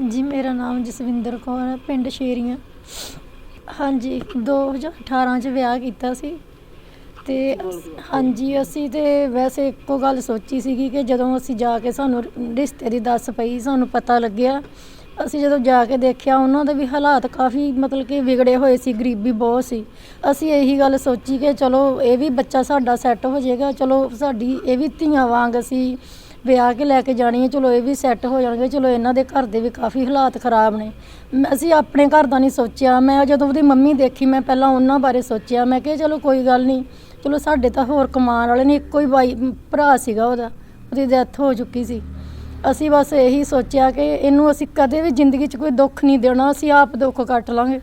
ਹਾਂਜੀ, ਮੇਰਾ ਨਾਮ ਜਸਵਿੰਦਰ ਕੌਰ ਹੈ, ਪਿੰਡ ਸ਼ੇਰੀਆਂ। ਹਾਂਜੀ 2018 ਚ ਵਿਆਹ ਕੀਤਾ ਸੀ ਤੇ ਹਾਂਜੀ, ਅਸੀਂ ਤੇ ਵੈਸੇ ਇੱਕੋ ਗੱਲ ਸੋਚੀ ਸੀਗੀ ਕਿ ਜਦੋਂ ਅਸੀਂ ਜਾ ਕੇ ਸਾਨੂੰ ਰਿਸ਼ਤੇ ਦੀ ਦੱਸ ਪਈ, ਸਾਨੂੰ ਪਤਾ ਲੱਗਿਆ। ਅਸੀਂ ਜਦੋਂ ਜਾ ਕੇ ਦੇਖਿਆ, ਉਹਨਾਂ ਦੇ ਵੀ ਹਾਲਾਤ ਕਾਫੀ ਮਤਲਬ ਕਿ ਵਿਗੜੇ ਹੋਏ ਸੀ, ਗਰੀਬੀ ਬਹੁਤ ਸੀ। ਅਸੀਂ ਇਹੀ ਗੱਲ ਸੋਚੀ ਕਿ ਚਲੋ, ਇਹ ਵੀ ਬੱਚਾ ਸਾਡਾ ਸੈੱਟ ਹੋ ਜਾਏਗਾ, ਚਲੋ ਸਾਡੀ ਇਹ ਵੀ ਧੀਆਂ ਵਾਂਗ ਅਸੀਂ ਵਿਆਹ ਕੇ ਲੈ ਕੇ ਜਾਣੀ ਹੈ, ਚਲੋ ਇਹ ਵੀ ਸੈੱਟ ਹੋ ਜਾਣਗੇ, ਚਲੋ ਇਹਨਾਂ ਦੇ ਘਰ ਦੇ ਵੀ ਕਾਫੀ ਹਾਲਾਤ ਖਰਾਬ ਨੇ। ਮੈਂ, ਅਸੀਂ ਆਪਣੇ ਘਰ ਦਾ ਨਹੀਂ ਸੋਚਿਆ, ਮੈਂ ਜਦੋਂ ਉਹਦੀ ਮੰਮੀ ਦੇਖੀ, ਮੈਂ ਪਹਿਲਾਂ ਉਹਨਾਂ ਬਾਰੇ ਸੋਚਿਆ, ਮੈਂ ਕਿਹਾ ਚਲੋ ਕੋਈ ਗੱਲ ਨਹੀਂ, ਚਲੋ ਸਾਡੇ ਤਾਂ ਹੋਰ ਕਮਾਉਣ ਵਾਲੇ ਨੇ, ਇੱਕੋ ਹੀ ਬਾਈ ਭਰਾ ਸੀਗਾ ਉਹਦਾ, ਉਹਦੀ ਡੈਥ ਹੋ ਚੁੱਕੀ ਸੀ। ਅਸੀਂ ਬਸ ਇਹੀ ਸੋਚਿਆ ਕਿ ਇਹਨੂੰ ਅਸੀਂ ਕਦੇ ਵੀ ਜ਼ਿੰਦਗੀ 'ਚ ਕੋਈ ਦੁੱਖ ਨਹੀਂ ਦੇਣਾ, ਅਸੀਂ ਆਪ ਦੁੱਖ ਕੱਟ ਲਾਂਗੇ।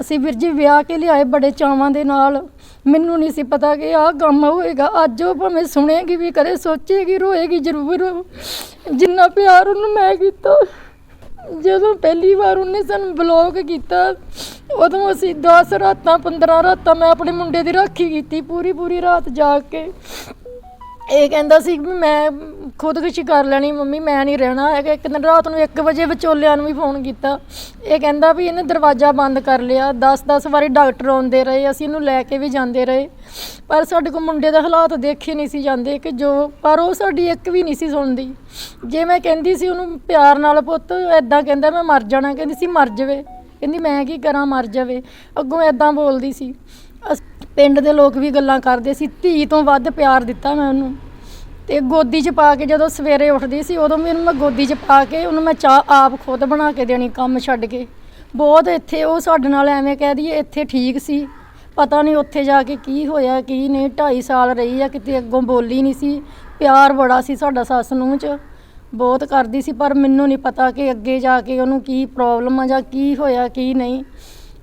ਅਸੀਂ ਵੀਰ ਜੀ ਵਿਆਹ ਕੇ ਲਿਆਏ ਬੜੇ ਚਾਵਾਂ ਦੇ ਨਾਲ। ਮੈਨੂੰ ਨਹੀਂ ਸੀ ਪਤਾ ਕਿ ਆਹ ਕੰਮ ਹੋਏਗਾ। ਅੱਜ ਉਹ ਭਾਵੇਂ ਸੁਣੇਗੀ ਵੀ ਕਰੇ ਸੋਚੇਗੀ, ਰੋਏਗੀ, ਜ਼ਰੂਰ ਜਿੰਨਾ ਪਿਆਰ ਉਹਨੂੰ ਮੈਂ ਕੀਤਾ। ਜਦੋਂ ਪਹਿਲੀ ਵਾਰ ਉਹਨੇ ਸਾਨੂੰ ਬਲੌਕ ਕੀਤਾ, ਉਦੋਂ ਅਸੀਂ 10 ਰਾਤਾਂ 15 ਰਾਤਾਂ ਮੈਂ ਆਪਣੇ ਮੁੰਡੇ ਦੀ ਰਾਖੀ ਕੀਤੀ ਪੂਰੀ ਪੂਰੀ ਰਾਤ ਜਾਗ ਕੇ। ਇਹ ਕਹਿੰਦਾ ਸੀ ਵੀ ਮੈਂ ਖੁਦਕੁਸ਼ੀ ਕਰ ਲੈਣੀ ਮੰਮੀ, ਮੈਂ ਨਹੀਂ ਰਹਿਣਾ ਹੈਗਾ। ਇੱਕ ਦਿਨ ਰਾਤ ਨੂੰ 1 ਵਜੇ ਵਿਚੋਲਿਆਂ ਨੂੰ ਵੀ ਫੋਨ ਕੀਤਾ। ਇਹ ਕਹਿੰਦਾ ਵੀ ਇਹਨੇ ਦਰਵਾਜ਼ਾ ਬੰਦ ਕਰ ਲਿਆ। 10-10 ਵਾਰੀ ਡਾਕਟਰ ਆਉਂਦੇ ਰਹੇ, ਅਸੀਂ ਇਹਨੂੰ ਲੈ ਕੇ ਵੀ ਜਾਂਦੇ ਰਹੇ। ਪਰ ਸਾਡੇ ਕੋਲ ਮੁੰਡੇ ਦੇ ਹਾਲਾਤ ਦੇਖੇ ਨਹੀਂ ਸੀ ਜਾਂਦੇ ਕਿ ਜੋ, ਪਰ ਉਹ ਸਾਡੀ ਇੱਕ ਵੀ ਨਹੀਂ ਸੀ ਸੁਣਦੀ। ਜੇ ਮੈਂ ਕਹਿੰਦੀ ਸੀ ਉਹਨੂੰ ਪਿਆਰ ਨਾਲ, ਪੁੱਤ ਐਦਾਂ ਕਹਿੰਦਾ ਮੈਂ ਮਰ ਜਾਣਾ। ਕਹਿੰਦੀ ਸੀ, ਮਰ ਜਾਵੇ। ਕਹਿੰਦੀ, ਮੈਂ ਕੀ ਕਰਾਂ, ਮਰ ਜਾਵੇ। ਅੱਗੋਂ ਐਦਾਂ ਬੋਲਦੀ ਸੀ। ਅਸ- ਪਿੰਡ ਦੇ ਲੋਕ ਵੀ ਗੱਲਾਂ ਕਰਦੇ ਸੀ, ਧੀ ਤੋਂ ਵੱਧ ਪਿਆਰ ਦਿੱਤਾ ਮੈਂ ਉਹਨੂੰ। ਤੇ ਗੋਦੀ 'ਚ ਪਾ ਕੇ ਜਦੋਂ ਸਵੇਰੇ ਉੱਠਦੀ ਸੀ, ਉਦੋਂ ਵੀ ਉਹਨੂੰ ਮੈਂ ਗੋਦੀ 'ਚ ਪਾ ਕੇ ਉਹਨੂੰ ਮੈਂ ਚਾਹ ਆਪ ਖੁਦ ਬਣਾ ਕੇ ਦੇਣੀ, ਕੰਮ ਛੱਡ ਕੇ। ਬਹੁਤ ਇੱਥੇ ਉਹ ਸਾਡੇ ਨਾਲ ਐਵੇਂ ਕਹਿ ਦਈਏ, ਇੱਥੇ ਠੀਕ ਸੀ। ਪਤਾ ਨਹੀਂ ਉੱਥੇ ਜਾ ਕੇ ਕੀ ਹੋਇਆ, ਕੀ ਨਹੀਂ। 2.5 ਸਾਲ ਰਹੀ ਆ, ਕਿਤੇ ਅੱਗੋਂ ਬੋਲੀ ਨਹੀਂ ਸੀ। ਪਿਆਰ ਬੜਾ ਸੀ ਸਾਡਾ ਸੱਸ ਨੂੰ ਚ। ਬਹੁਤ ਕਰਦੀ ਸੀ, ਪਰ ਮੈਨੂੰ ਨਹੀਂ ਪਤਾ ਕਿ ਅੱਗੇ ਜਾ ਕੇ ਉਹਨੂੰ ਕੀ ਪ੍ਰੋਬਲਮ ਆ ਜਾਂ ਕੀ ਹੋਇਆ, ਕੀ ਨਹੀਂ।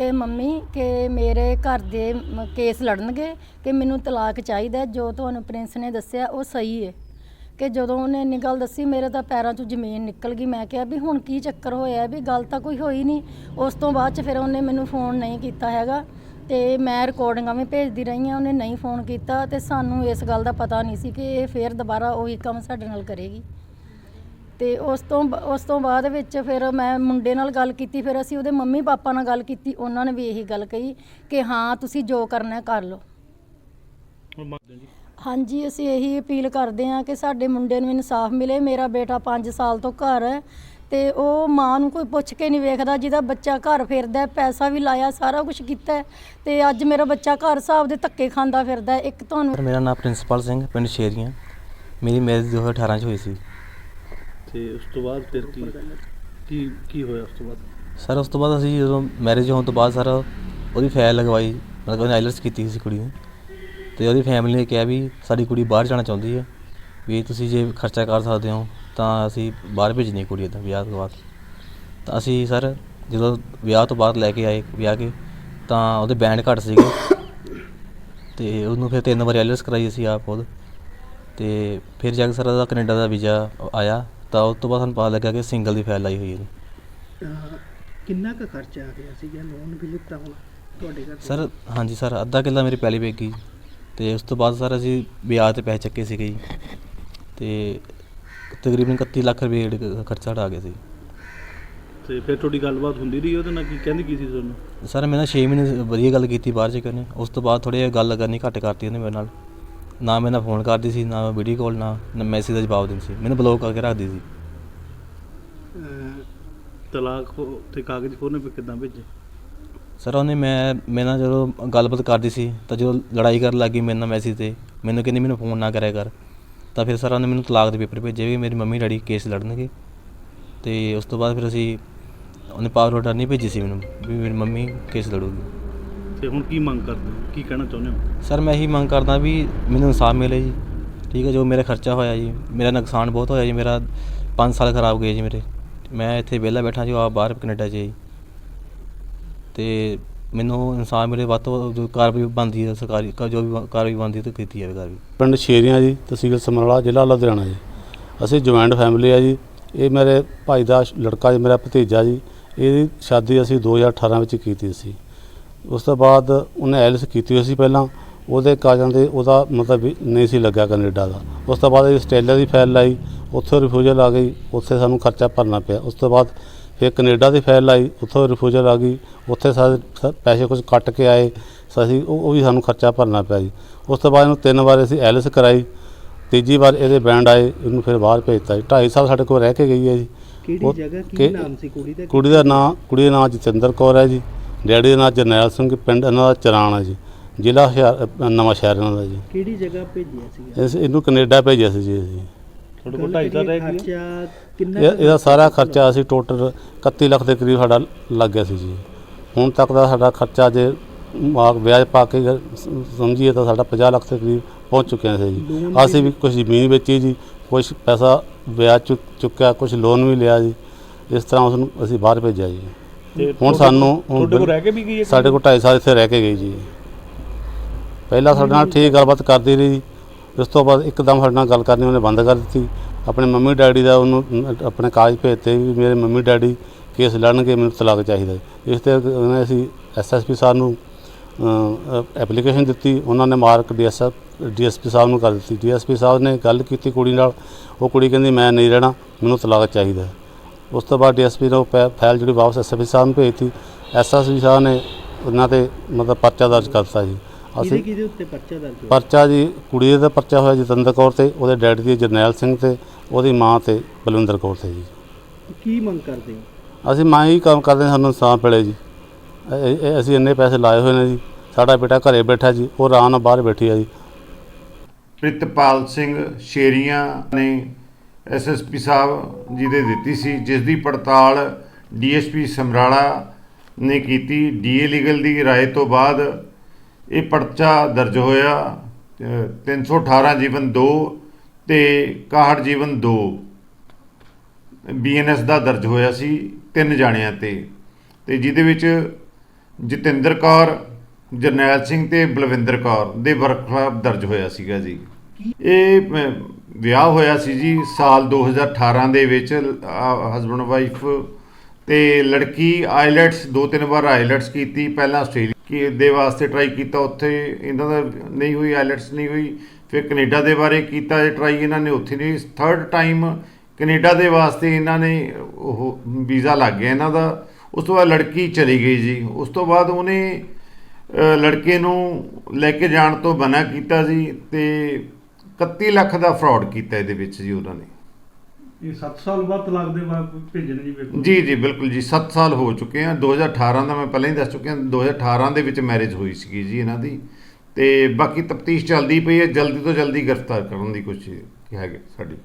ਕਿ ਮੰਮੀ, ਕਿ ਮੇਰੇ ਘਰ ਦੇ ਮ- ਕੇਸ ਲੜਨਗੇ, ਕਿ ਮੈਨੂੰ ਤਲਾਕ ਚਾਹੀਦਾ ਹੈ। ਜੋ ਤੁਹਾਨੂੰ ਪ੍ਰਿੰਸ ਨੇ ਦੱਸਿਆ, ਉਹ ਸਹੀ ਹੈ ਕਿ ਜਦੋਂ ਉਹਨੇ ਇੰਨੀ ਗੱਲ ਦੱਸੀ, ਮੇਰੇ ਤਾਂ ਪੈਰਾਂ 'ਚੋਂ ਜ਼ਮੀਨ ਨਿਕਲ ਗਈ। ਮੈਂ ਕਿਹਾ ਵੀ ਹੁਣ ਕੀ ਚੱਕਰ ਹੋਇਆ ਵੀ ਗੱਲ ਤਾਂ ਕੋਈ ਹੋਈ ਨਹੀਂ। ਉਸ ਤੋਂ ਬਾਅਦ 'ਚ ਫਿਰ ਉਹਨੇ ਮੈਨੂੰ ਫੋਨ ਨਹੀਂ ਕੀਤਾ ਹੈਗਾ। ਤੇ ਮੈਂ ਰਿਕਾਰਡਿੰਗਾਂ ਵੀ ਭੇਜਦੀ ਰਹੀ ਹਾਂ ਉਹਨੇ ਨਹੀਂ ਫੋਨ ਕੀਤਾ। ਤੇ ਸਾਨੂੰ ਇਸ ਗੱਲ ਦਾ ਪਤਾ ਨਹੀਂ ਸੀ ਕਿ ਇਹ ਫੇਰ ਦੁਬਾਰਾ ਉਹੀ ਕੰਮ ਸਾਡੇ ਨਾਲ ਕਰੇਗੀ। ਤੇ ਉਸ ਤੋਂ ਬ- ਉਸ ਤੋਂ ਬਾਅਦ ਵਿੱਚ ਫਿਰ ਮੈਂ ਮੁੰਡੇ ਨਾਲ ਗੱਲ ਕੀਤੀ ਫਿਰ ਅਸੀਂ ਉਹਦੇ ਮੰਮੀ ਪਾਪਾ ਨਾਲ ਗੱਲ ਕੀਤੀ ਉਹਨਾਂ ਨੇ ਵੀ ਇਹੀ ਗੱਲ ਕਹੀ ਕਿ ਹਾਂ ਤੁਸੀਂ ਜੋ ਕਰਨਾ ਹੈ ਕਰ ਲਓ। ਹਾਂਜੀ ਅਸੀਂ ਇਹੀ ਅਪੀਲ ਕਰਦੇ ਹਾਂ ਕਿ ਸਾਡੇ ਮੁੰਡੇ ਨੂੰ ਇਨਸਾਫ ਮਿਲੇ। ਮੇਰਾ ਬੇਟਾ 5 ਸਾਲ ਤੋਂ ਘਰ ਹੈ ਤੇ ਉਹ ਮਾਂ ਨੂੰ ਕੋਈ ਪੁੱਛ ਕੇ ਨਹੀਂ ਵੇਖਦਾ ਜਿਹਦਾ ਬੱਚਾ ਘਰ ਫਿਰਦਾ ਹੈ, ਪੈਸਾ ਵੀ ਲਾਇਆ ਸਾਰਾ ਕੁਝ ਕੀਤਾ ਹੈ, ਤੇ ਅੱਜ ਮੇਰਾ ਬੱਚਾ ਘਰ ਹਿਸਾਬ ਦੇ ਧੱਕੇ ਖਾਂਦਾ ਫਿਰਦਾ ਹੈ। ਇੱਕ ਤੁਹਾਨੂੰ ਮੇਰਾ ਨਾਮ ਪ੍ਰਿੰਸੀਪਲ ਸਿੰਘ ਪਿੰਡ ਸ਼ੇਰੀਆਂ ਮੇਰੀ ਮੈਰਿਜ 2018 ਚ ਹੋਈ ਸੀ। ਤੇ ਉਸ ਤੋਂ ਬਾਅਦ ਫਿਰ ਕੀ ਕੀ ਕੀ ਹੋਇਆ ਉਸ ਤੋਂ ਬਾਅਦ? ਸਰ, ਉਸ ਤੋਂ ਬਾਅਦ ਅਸੀਂ ਜਦੋਂ ਮੈਰਿਜ ਹੋਣ ਤੋਂ ਬਾਅਦ ਸਰ, ਉਹਦੀ ਫਾਈਲ ਲਗਵਾਈ, ਮਤਲਬ ਉਹਨੇ ਆਈਲਟਸ ਕੀਤੀ ਸੀ ਕੁੜੀ ਨੇ। ਤੇ ਉਹਦੀ ਫੈਮਿਲੀ ਨੇ ਕਿਹਾ ਵੀ ਸਾਡੀ ਕੁੜੀ ਬਾਹਰ ਜਾਣਾ ਚਾਹੁੰਦੀ ਹੈ, ਵੀ ਤੁਸੀਂ ਜੇ ਖਰਚਾ ਕਰ ਸਕਦੇ ਹੋ, ਤਾਂ ਅਸੀਂ ਬਾਹਰ ਭੇਜਣੀ ਕੁੜੀ ਦਾ ਵਿਆਹ ਤੋਂ ਬਾਅਦ। ਤਾਂ ਅਸੀਂ ਸਰ, ਜਦੋਂ ਵਿਆਹ ਤੋਂ ਬਾਅਦ ਲੈ ਕੇ ਆਏ, ਵਿਆਹ ਕੇ, ਤਾਂ ਉਹਦੇ ਬੈਂਡ ਘੱਟ ਸੀਗੇ। ਤੇ ਉਹਨੂੰ ਫਿਰ ਤਿੰਨ ਵਾਰੀ ਆਈਲਟਸ ਕਰਾਈ ਅਸੀਂ ਆਪ ਖੁਦ। ਤੇ ਫਿਰ ਜਾ ਕੇ ਸਰ ਉਹਦਾ ਕੈਨੇਡਾ ਦਾ ਵੀਜ਼ਾ ਆਇਆ। ਤਾਂ ਉਸ ਤੋਂ ਬਾਅਦ ਸਾਨੂੰ ਪਤਾ ਲੱਗਾ ਕਿ ਸਿੰਗਲ ਦੀ ਫਾਈਲ ਆਈ ਹੋਈ ਹੈ ਕਿੰਨਾ ਕੁ ਖਰਚਾ ਆ ਗਿਆ ਸੀ ਜਾਂ ਲੋਨ ਵੀ ਲਿੱਤਾ ਹੋਣਾ ਤੁਹਾਡੇ ਘਰ ਸਰ ਹਾਂਜੀ ਸਰ ਅੱਧਾ ਕਿੱਲਾ ਮੇਰੀ ਪਹਿਲੀ ਵੇਚ ਗਈ ਤੇ ਉਸ ਤੋਂ ਬਾਅਦ ਸਰ ਅਸੀਂ ਵਿਆਹ ਤੇ ਪੈਸੇ ਚੱਕੇ ਸੀਗੇ ਜੀ। ਤੇ ਤਕਰੀਬਨ 31 ਲੱਖ ਰੁਪਏ ਜਿਹੜਾ ਖਰਚਾ ਸਾਡਾ ਆ ਗਿਆ ਸੀ। ਤੇ ਫਿਰ ਤੁਹਾਡੀ ਗੱਲਬਾਤ ਹੁੰਦੀ ਰਹੀ ਉਹਦੇ ਨਾਲ ਕੀ ਕਹਿੰਦੀ ਕੀ ਸੀ ਤੁਹਾਨੂੰ? ਸਰ ਮੈਂ ਨਾ 6 ਮਹੀਨੇ ਵਧੀਆ ਗੱਲ ਕੀਤੀ ਬਾਹਰ ਜਾ ਕੇ ਉਹਨੇ ਉਸ ਤੋਂ ਬਾਅਦ ਥੋੜੀ ਗੱਲ ਕਰਨੀ ਘੱਟ ਕਰਤੀ ਉਹਨੇ ਮੇਰੇ ਨਾਲ। ਨਾ ਮੈਂ ਨਾ ਫੋਨ ਕਰਦੀ ਸੀ ਨਾ ਵੀਡੀਓ ਕਾਲ ਨਾ ਮੈਸੇਜ ਦਾ ਜਵਾਬ ਦਿੰਦੀ ਸੀ। ਮੈਨੂੰ ਬਲੌਕ ਕਰਕੇ ਰੱਖਦੀ ਸੀ। ਅਹ ਤਲਾਕ ਹੋ- ਤੇ ਕਾਗਜ਼ ਉਹਨੇ ਫਿਰ ਕਿੱਦਾਂ ਭੇਜੇ? ਸਰ ਉਹਨੇ ਮੈਂ ਮੇਰੇ ਨਾਲ ਜਦੋਂ ਗੱਲਬਾਤ ਕਰਦੀ ਸੀ ਤਾਂ ਜਦੋਂ ਲੜਾਈ ਕਰਨ ਲੱਗੀ ਮੇਰੇ ਨਾਲ ਮੈਸੇਜ ਤੇ ਮੈਨੂੰ ਕਹਿੰਦੀ ਮੈਨੂੰ ਫੋਨ ਨਾ ਕਰਿਆ ਕਰ। ਤਾਂ ਫਿਰ ਸਰ ਉਹਨੇ ਮੈਨੂੰ ਤਲਾਕ ਦੇ ਪੇਪਰ ਭੇਜੇ ਵੀ ਮੇਰੀ ਮੰਮੀ ਡੈਡੀ ਕੇਸ ਲੜਨਗੇ। ਤੇ ਉਸ ਤੋਂ ਬਾਅਦ ਫਿਰ ਅਸੀਂ ਉਹਨੇ ਪਾਵਰ ਆਰਡਰ ਨਹੀਂ ਭੇਜੀ ਸੀ ਮੈਨੂੰ ਵੀ ਮੇਰੀ ਮੰਮੀ ਕੇਸ ਲੜੂਗੀ। ਤੇ ਹੁਣ ਕੀ ਮੰਗ ਕਰਦੇ ਹੋ? ਕੀ ਕਹਿਣਾ ਚਾਹੁੰਦੇ ਹੋ? ਸਰ ਮੈਂ ਇਹੀ ਮੰਗ ਕਰਦਾ ਵੀ ਮੈਨੂੰ ਇਨਸਾਫ ਮਿਲੇ ਜੀ। ਠੀਕ ਹੈ ਜੋ ਮੇਰਾ ਖਰਚਾ ਹੋਇਆ ਜੀ ਮੇਰਾ ਨੁਕਸਾਨ ਬਹੁਤ ਹੋਇਆ ਜੀ ਮੇਰਾ 5 ਸਾਲ ਖਰਾਬ ਗਏ ਜੀ ਮੇਰੇ। ਮੈਂ ਇੱਥੇ ਵਿਹਲਾ ਬੈਠਾ ਜੀ ਆਪ ਬਾਹਰ ਕੈਨੇਡਾ 'ਚ ਜੀ। ਤੇ ਮੈਨੂੰ ਇਨਸਾਫ ਮਿਲੇ ਵੱਧ ਤੋਂ ਵੱਧ ਜੋ ਕਾਰਵਾਈ ਬਣਦੀ ਹੈ ਸਰਕਾਰੀ ਜੋ ਵੀ ਕਾਰਵਾਈ ਬਣਦੀ ਹੈ ਤਾਂ ਕੀਤੀ ਜਾਵੇ ਕਾਰਵਾਈ। ਪਿੰਡ ਸ਼ੇਰੀਆਂ ਜੀ ਤਹਿਸੀਲ ਸਮਰਾਲਾ ਜ਼ਿਲ੍ਹਾ ਲੁਧਿਆਣਾ ਜੀ। ਅਸੀਂ ਜੁਆਇੰਟ ਫੈਮਿਲੀ ਆ ਜੀ। ਇਹ ਮੇਰੇ ਭਾਈ ਦਾ ਲੜਕਾ ਜੀ ਮੇਰਾ ਭਤੀਜਾ ਜੀ। ਇਹਦੀ ਸ਼ਾਦੀ ਅਸੀਂ 2018 ਵਿੱਚ ਕੀਤੀ ਸੀ। ਉਸ ਤੋਂ ਬਾਅਦ ਉਹਨੇ ਐਲਸ ਕੀਤੀ ਹੋਈ ਸੀ ਪਹਿਲਾਂ ਉਹਦੇ ਕਾਜਾਂ ਦੇ ਉਹਦਾ ਮਤਲਬ ਨਹੀਂ ਸੀ ਲੱਗਾ ਕੈਨੇਡਾ ਦਾ। ਉਸ ਤੋਂ ਬਾਅਦ ਆਸਟ੍ਰੇਲੀਆ ਦੀ ਫਾਈਲ ਲਾਈ ਉੱਥੋਂ ਰਿਫਿਊਜ਼ਲ ਆ ਗਈ ਉੱਥੇ ਸਾਨੂੰ ਖਰਚਾ ਭਰਨਾ ਪਿਆ। ਉਸ ਤੋਂ ਬਾਅਦ ਫਿਰ ਕੈਨੇਡਾ ਦੀ ਫਾਈਲ ਲਾਈ ਉੱਥੋਂ ਰਿਫਿਊਜ਼ਲ ਆ ਗਈ ਉੱਥੇ ਸਾਰੇ ਸ- ਪੈਸੇ ਕੁਝ ਕੱਟ ਕੇ ਆਏ ਅਸੀਂ ਉਹ ਵੀ ਸਾਨੂੰ ਖਰਚਾ ਭਰਨਾ ਪਿਆ ਜੀ। ਉਸ ਤੋਂ ਬਾਅਦ ਇਹਨੂੰ ਤਿੰਨ ਵਾਰ ਅਸੀਂ ਐਲਸ ਕਰਾਈ ਤੀਜੀ ਵਾਰ ਇਹਦੇ ਬੈਂਡ ਆਏ ਇਹਨੂੰ ਫਿਰ ਬਾਹਰ ਭੇਜਤਾ ਜੀ। 2.5 ਸਾਲ ਸਾਡੇ ਕੋਲ ਰਹਿ ਕੇ ਗਈ ਹੈ ਜੀ। ਕਿਹੜੀ ਜਗ੍ਹਾ ਕੀ ਕਿ- ਨਾਮ ਸੀ ਕੁੜੀ ਦਾ? ਕੁੜੀ ਦਾ ਨਾਂ ਕੁੜੀ ਦਾ ਨਾਂ ਜਤਿੰਦਰ ਕੌਰ ਹੈ ਜੀ। ਡੈਡੀ ਦਾ ਨਾਂ ਜਰਨੈਲ ਸਿੰਘ ਪਿੰਡ ਇਹਨਾਂ ਦਾ ਚਰਾਣ ਹੈ ਜੀ ਜ਼ਿਲ੍ਹਾ ਹੁਸ਼ਿਆਰ- ਨਵਾਂ ਸ਼ਹਿਰ ਇਹਨਾਂ ਦਾ ਜੀ। ਕਿਹੜੀ ਜਗ੍ਹਾ ਭੇਜਿਆ ਸੀ? ਇਸ ਇਹਨੂੰ ਕੈਨੇਡਾ ਭੇਜਿਆ ਸੀ ਜੀ ਅਸੀਂ। ਤੁਹਾਡੇ ਕੋਲ 2.5 ਸਾਲ ਰਹਿ ਗਏ ਖਰਚਾ ਕਿੰਨਾ ਇਹ- ਇਹਦਾ ਸਾਰਾ ਖਰਚਾ ਅਸੀਂ ਟੋਟਲ 31 ਲੱਖ ਦੇ ਕਰੀਬ ਸਾਡਾ ਲੱਗ ਗਿਆ ਸੀ ਜੀ। ਹੁਣ ਤੱਕ ਦਾ ਸਾਡਾ ਖਰਚਾ ਜੇ ਮਾਕ ਵਿਆਜ ਪਾ ਕੇ ਸ- ਸਮਝੀਏ ਤਾਂ ਸਾਡਾ 50 ਲੱਖ ਦੇ ਕਰੀਬ ਪਹੁੰਚ ਚੁੱਕਿਆ ਸੀ ਜੀ। ਅਸੀਂ ਵੀ ਕੁਝ ਜ਼ਮੀਨ ਵੇਚੀ ਜੀ ਕੁਝ ਪੈਸਾ ਵਿਆਜ ਚੁੱਕ ਚੁੱਕਿਆ ਕੁਝ ਲੋਨ ਵੀ ਲਿਆ ਜੀ। ਇਸ ਤਰ੍ਹਾਂ ਉਸ ਨੂੰ ਅਸੀਂ ਬਾਹਰ ਭੇਜਿਆ ਜੀ। ਤੇ ਹੁਣ ਸਾਨੂੰ ਤੁਹਾਡੇ ਕੋਲ ਰਹਿ ਕੇ ਵੀ ਗਈ ਹੈ ਸਾਡੇ ਕੋਲ 2.5 ਸਾਲ ਇੱਥੇ ਰਹਿ ਕੇ ਗਈ ਜੀ। ਪਹਿਲਾਂ ਸਾਡੇ ਨਾਲ ਠੀਕ ਗੱਲਬਾਤ ਕਰਦੀ ਰਹੀ। ਉਸ ਤੋਂ ਬਾਅਦ ਇੱਕਦਮ ਸਾਡੇ ਨਾਲ ਗੱਲ ਕਰਨੀ ਉਹਨੇ ਬੰਦ ਕਰ ਦਿੱਤੀ। ਆਪਣੇ ਮੰਮੀ ਡੈਡੀ ਦਾ ਉਹਨੂੰ ਆਪਣੇ ਕਾਗਜ਼ ਭੇਜਤੇ ਵੀ ਮੇਰੇ ਮੰਮੀ ਡੈਡੀ ਕੇਸ ਲੜਨਗੇ ਮੈਨੂੰ ਤਲਾਕ ਚਾਹੀਦਾ। ਇਸ ਤੇ ਉਹਨੇ ਅਸੀਂ ਐਸਐਸਪੀ ਸਾਹਿਬ ਨੂੰ ਐਪਲੀਕੇਸ਼ਨ ਦਿੱਤੀ। ਉਹਨਾਂ ਨੇ ਮਾਰਕ ਡੀਐਸਐਫ ਡੀਐਸਪੀ ਸਾਹਿਬ ਨੂੰ ਕਰ ਦਿੱਤੀ। ਡੀਐਸਪੀ ਸਾਹਿਬ ਨੇ ਗੱਲ ਕੀਤੀ ਕੁੜੀ ਨਾਲ। ਉਹ ਕੁੜੀ ਕਹਿੰਦੀ ਮੈਂ ਨਹੀਂ ਰਹਿਣਾ ਮੈਨੂੰ ਤਲਾਕ ਚਾਹੀਦਾ। ਉਸ ਤੋਂ ਬਾਅਦ ਡੀਐਸਪੀ ਨੇ ਉਹ ਪੈ- ਫਾਈਲ ਜਿਹੜੀ ਵਾਪਸ ਐਸਐਸਪੀ ਸਾਹਿਬ ਨੂੰ ਭੇਜਤੀ ਐਸਐਸਪੀ ਸਾਹਿਬ ਨੇ ਉਹਨਾਂ ਤੇ ਮਤਲਬ ਪਰਚਾ ਦਰਜ ਕਰਤਾ ਜੀ। ਕਿਹਦੇ ਅਸੀਂ ਕਿਹਦੇ ਉੱਤੇ ਪਰਚਾ ਦਰਜ ਹੋਇਆ? ਪਰਚਾ ਜੀ ਕੁੜੀ ਦਾ ਪਰਚਾ ਹੋਇਆ ਜਤਿੰਦਰ ਕੌਰ ਤੇ ਉਹਦੇ ਡੈਡੀ ਦੀ ਜਰਨੈਲ ਸਿੰਘ ਤੇ ਉਹਦੀ ਮਾਂ ਤੇ ਬਲਵਿੰਦਰ ਕੌਰ ਤੇ ਜੀ। ਕੀ ਮੰਗ ਕਰਦੇ ਹੋ? ਅਸੀਂ ਮਾਂ ਹੀ ਕੰਮ ਕਰਦੇ ਹਾਂ, ਸਾਨੂੰ ਇਨਸਾਫ ਮਿਲੇ ਜੀ। ਇਹ- ਇਹ- ਅਸੀਂ ਇੰਨੇ ਪੈਸੇ ਲਾਏ ਹੋਏ ਨੇ ਜੀ। ਸਾਡਾ ਬੇਟਾ ਘਰੇ ਬੈਠਾ ਜੀ ਉਹ ਆਰਾਮ ਨਾਲ ਬਾਹਰ ਬੈਠੀ ਆ ਜੀ। ਪ੍ਰਿਤਪਾਲ ਸਿੰਘ ਸ਼ੇਰੀਆਂ ਨੇ ਐਸਐਸਪੀ ਸਾਹਿਬ ਜੀ ਦੇ ਦਿੱਤੀ ਸੀ ਜਿਸ ਦੀ ਪੜਤਾਲ ਡੀਐਸਪੀ ਸਮਰਾਲਾ ਨੇ ਕੀਤੀ। ਡੀਏ ਲੀਗਲ ਦੀ ਰਾਏ ਤੋਂ ਬਾਅਦ ਇਹ ਪਰਚਾ ਦਰਜ ਹੋਇਆ ਅ, 318 ਜੀਵਨ 2 ਤੇ 61 ਜੀਵਨ 2 ਬੀਐਨਐਸ ਦਾ ਦਰਜ ਹੋਇਆ ਸੀ ਤਿੰਨ ਜਾਣਿਆਂ ਤੇ। ਤੇ ਜਿਹਦੇ ਵਿੱਚ ਜਤਿੰਦਰ ਕੌਰ ਜਰਨੈਲ ਸਿੰਘ ਤੇ ਬਲਵਿੰਦਰ ਕੌਰ ਦੇ ਵਰਖਲਾਫ ਦਰਜ ਹੋਇਆ ਸੀਗਾ ਜੀ। ਇਹ ਵਿਆਹ ਹੋਇਆ ਸੀ ਜੀ ਸਾਲ 2018 ਦੇ ਵਿੱਚ ਹਸਬੰਡ ਵਾਈਫ ਤੇ ਲੜਕੀ ਆਈਲੈਟਸ ਦੋ ਤਿੰਨ ਵਾਰ ਆਈਲੈਟਸ ਕੀਤੀ, ਪਹਿਲਾਂ ਆਸਟ੍ਰੇਲੀਆ ਕੀ ਦੇ ਵਾਸਤੇ ਟਰਾਈ ਕੀਤਾ, ਉੱਥੇ ਇਹਨਾਂ ਦਾ ਨਹੀਂ ਹੋਈ, ਆਈਲੈਟਸ ਨਹੀਂ ਹੋਈ, ਫਿਰ ਕੈਨੇਡਾ ਦੇ ਬਾਰੇ ਕੀਤਾ, ਇਹ ਟਰਾਈ ਇਹਨਾਂ ਨੇ, ਉੱਥੇ ਨਹੀਂ ਥਰਡ ਟਾਈਮ ਕੈਨੇਡਾ ਦੇ ਵਾਸਤੇ ਇਹਨਾਂ ਨੇ ਉਹ ਵੀਜ਼ਾ ਲੱਗ ਗਿਆ ਇਹਨਾਂ ਦਾ, ਉਸ ਤੋਂ ਬਾਅਦ ਲੜਕੀ ਚਲੀ ਗਈ ਜੀ, ਉਸ ਤੋਂ ਬਾਅਦ ਉਹਨੇ ਲੜਕੇ ਨੂੰ ਲੈ ਕੇ ਜਾਣ ਤੋਂ ਮਨਾ ਕੀਤਾ ਜੀ ਤੇ 31 ਲੱਖ ਦਾ ਫਰਾਡ ਕੀਤਾ ਇਹਦੇ ਵਿੱਚ ਜੀ ਉਹਨਾਂ ਨੇ। ਇਹ 7 ਸਾਲ ਬਾਅਦ ਤਲਾਕ ਦੇ ਬਾਅਦ ਭੇਜਣ ਜੀ ਵੇਖੋ। ਜੀ ਜੀ ਬਿਲਕੁਲ ਜੀ 7 ਸਾਲ ਹੋ ਚੁੱਕੇ ਆ। 2018 ਦਾ ਮੈਂ ਪਹਿਲਾਂ ਹੀ ਦੱਸ ਚੁੱਕਿਆ 2018 ਦੇ ਵਿੱਚ ਮੈਰਿਜ ਹੋਈ ਸੀਗੀ ਜੀ ਇਹਨਾਂ ਦੀ। ਤੇ ਬਾਕੀ ਤਫਤੀਸ਼ ਚੱਲਦੀ ਪਈ ਹੈ ਜਲਦੀ ਤੋਂ ਜਲਦੀ ਗ੍ਰਿਫਤਾਰ ਕਰਨ ਦੀ ਕੋਸ਼ਿਸ਼ ਹੈਗੀ ਸਾਡੀ।